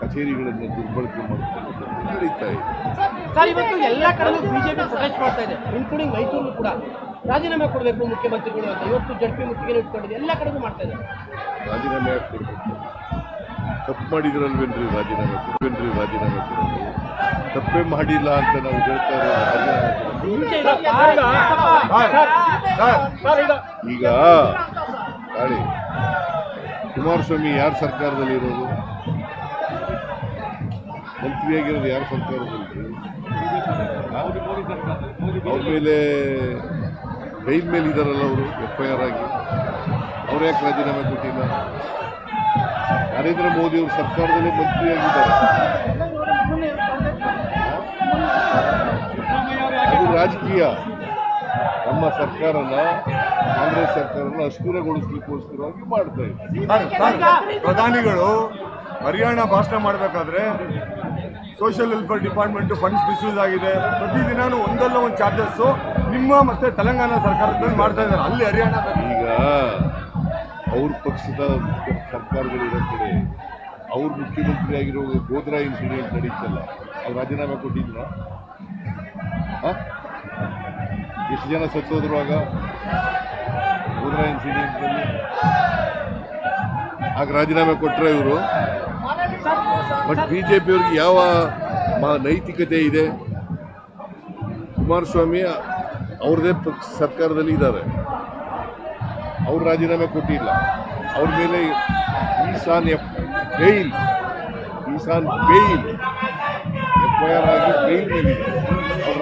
ಕಚೇರಿಗಳನ್ನು ದುರ್ಬಳಕೆ ಮಾಡಿಕೊಂಡು ನಡೀತಾ ಇದೆ. ಸರ್ ಇವತ್ತು ಎಲ್ಲ ಕಡೆಯೂ ಬಿಜೆಪಿ ಪ್ರೊಟೆಸ್ಟ್ ಮಾಡ್ತಾ ಇದೆ ಇನ್ಕ್ಲೂಡಿಂಗ್ ಮೈಸೂರು ಕೂಡ. ರಾಜೀನಾಮೆ ಕೊಡಬೇಕು ಮುಖ್ಯಮಂತ್ರಿಗಳು ಅಂತ ಇವತ್ತು ಜಡ್ಪಿ ಮುತ್ತಿಗೆ ಇಟ್ಕೊಂಡಿದೆ ಎಲ್ಲ ಕಡೆಗೂ ಮಾಡ್ತಾ ಇದೆ ರಾಜೀನಾಮೆ ಯಾಕೆ ಕೊಡಬೇಕು ತಪ್ಪು ಮಾಡಿದ್ರಲ್ವೇನ್ರಿ ರಾಜೀನಾಮೆ ಕೊಡ್ಬೇನ್ರಿ ರಾಜೀನಾಮೆ ಕೊಡೋದು ತಪ್ಪೇ ಮಾಡಿಲ್ಲ ಅಂತ ನಾವು ಹೇಳ್ತಾ ರಾಜೀನಾಮೆ ಇಲ್ಲ. ಈಗ ತಾಳಿ ಕುಮಾರಸ್ವಾಮಿ ಯಾರ ಸರ್ಕಾರದಲ್ಲಿ ಇರೋದು ಮಂತ್ರಿಯಾಗಿರೋದು ಯಾರು ಸರ್ಕಾರದಲ್ಲಿ? ಅವ್ರ ಮೇಲೆ ರೈಲ್ ಮೇಲೆ ಇದ್ದಾರಲ್ಲ ಅವರು ಎಫ್ ಐ ಆರ್ ಆಗಿ. ಅವ್ರು ಯಾಕೆ ರಾಜೀನಾಮೆ ಕೊಟ್ಟಿಲ್ಲ? ನರೇಂದ್ರ ಮೋದಿ ಅವರು ಸರ್ಕಾರದಲ್ಲೇ ಮಂತ್ರಿಯಾಗಿದ್ದಾರೆ. ಅದು ರಾಜಕೀಯ. ನಮ್ಮ ಸರ್ಕಾರನ, ಕಾಂಗ್ರೆಸ್ ಸರ್ಕಾರನ ಅಸ್ಥಿರಗೊಳಿಸ್ಲಿಕ್ಕೋಸ್ಕರವಾಗಿ ಮಾಡ್ತಾ ಇದ್ದಾರೆ. ಪ್ರಧಾನಿಗಳು ಹರಿಯಾಣ ಭಾಷಣ ಮಾಡಬೇಕಾದ್ರೆ social welfare department funds misuse ಆಗಿದೆ. ಪ್ರತಿದಿನಾನು ಒಂದಲ್ಲ ಒಂದು ಚಾರ್ಜಸ್ಸು ನಿಮ್ಮ ಮತ್ತೆ ತೆಲಂಗಾಣ ಸರ್ಕಾರದಲ್ಲಿ ಮಾಡ್ತಾ ಇದ್ದಾರೆ. ಅಲ್ಲಿ ಹರಿಯಾಣ ಈಗ ಅವ್ರ ಪಕ್ಷದ ಸರ್ಕಾರಗಳಿರೋ ಕಡೆ ಅವ್ರ ಮುಖ್ಯಮಂತ್ರಿ ಆಗಿರೋ ಗೋದ್ರಾ ಇನ್ಸಿಡೆಂಟ್ ನಡೀತಲ್ಲ. ಅವ್ರು ರಾಜೀನಾಮೆ ಕೊಟ್ಟಿದ್ರ? ಎಷ್ಟು ಜನ ಸತ್ತೋದ್ರು ಆಗ? ಗೋದ್ರಾ ಇನ್ಸಿಡೆಂಟ್ನಲ್ಲಿ ಆಗ ರಾಜೀನಾಮೆ ಕೊಟ್ಟರೆ ಇವರು? ಬಟ್ ಬಿ ಜೆ ಪಿಯವ್ರಿಗೆ ಯಾವ ನೈತಿಕತೆ ಇದೆ? ಕುಮಾರಸ್ವಾಮಿ, ಅವ್ರದೇ ಸರ್ಕಾರದಲ್ಲಿ ಇದ್ದಾರೆ. ಅವ್ರು ರಾಜೀನಾಮೆ ಕೊಟ್ಟಿಲ್ಲ. ಅವ್ರ ಮೇಲೆ Ishan F bail Ishan bail F I R ಆಗಿ ಮೇಲಿದೆ. ಅವ್ರು